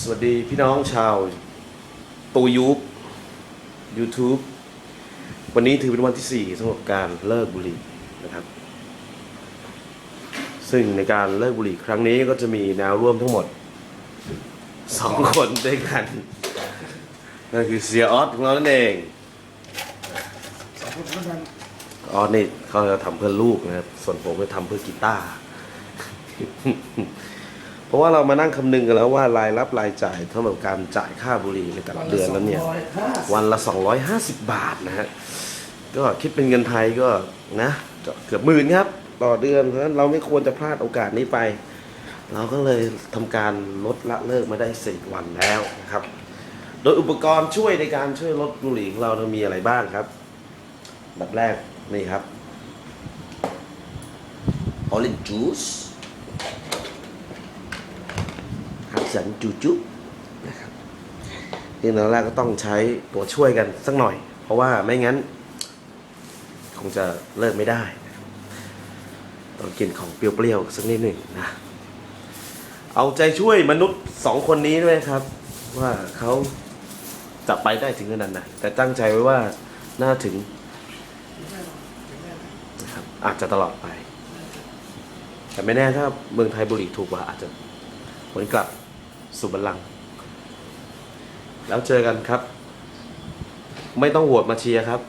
สวัสดีพี่น้องชาวตูยูบ YouTube วันนี้ถือเป็นวันที่ 4สำหรับการเลิกบุหรี่นะครับ ซึ่งในการเลิกบุหรี่ครั้งนี้ก็จะมีแนวร่วมทั้งหมด 2 คนด้วยกันนั่นคือเสียออสของเรานั่นเองออสนี่เขาจะทำเพื่อลูกนะครับ ส่วนผมจะทำเพื่อกีตาร์ ราะว่าเรามานั่งคำนึงกันแล้วว่ารายรับรายจ่ายสำหรับการจ่ายค่าบุหรี่ในแต่ละเดือนแล้วเนี่ย วันละ 250 บาทนะฮะก็คิดเป็นเงินไทยก็นะก็เกือบหมื่นครับ ต่อเดือนเพราะฉะนั้นเราไม่ควรจะพลาดโอกาสนี้ไป เราก็เลยทำการลดละเลิกมาได้สี่วันแล้วนะครับ โดยอุปกรณ์ช่วยในการช่วยลดบุหรี่ของเราเรามีอะไรบ้างครับอันดับแรกนี่ครับ orange juice ฮัต สันจูจุนะครับที่ตอนแรกก็ต้องใช้ตัวช่วยกันสักหน่อย เพราะว่าไม่งั้น คงจะเลิกไม่ได้ต้องกินของเปรี้ยวๆสักนิดหนึ่งนะ เอาใจช่วยมนุษย์สองคนนี้ด้วยครับ ว่าเขาจะไปได้ถึงขนาดไหนแต่ตั้งใจไว้ว่าน่าถึงนะครับอาจจะตลอดไป แต่ไม่แน่ถ้าเมืองไทยบุรีถูกกว่าอาจจะผลกลับ สุบลัง แล้วเจอกันครับ ไม่ต้องโหวตมาเชียร์ครับ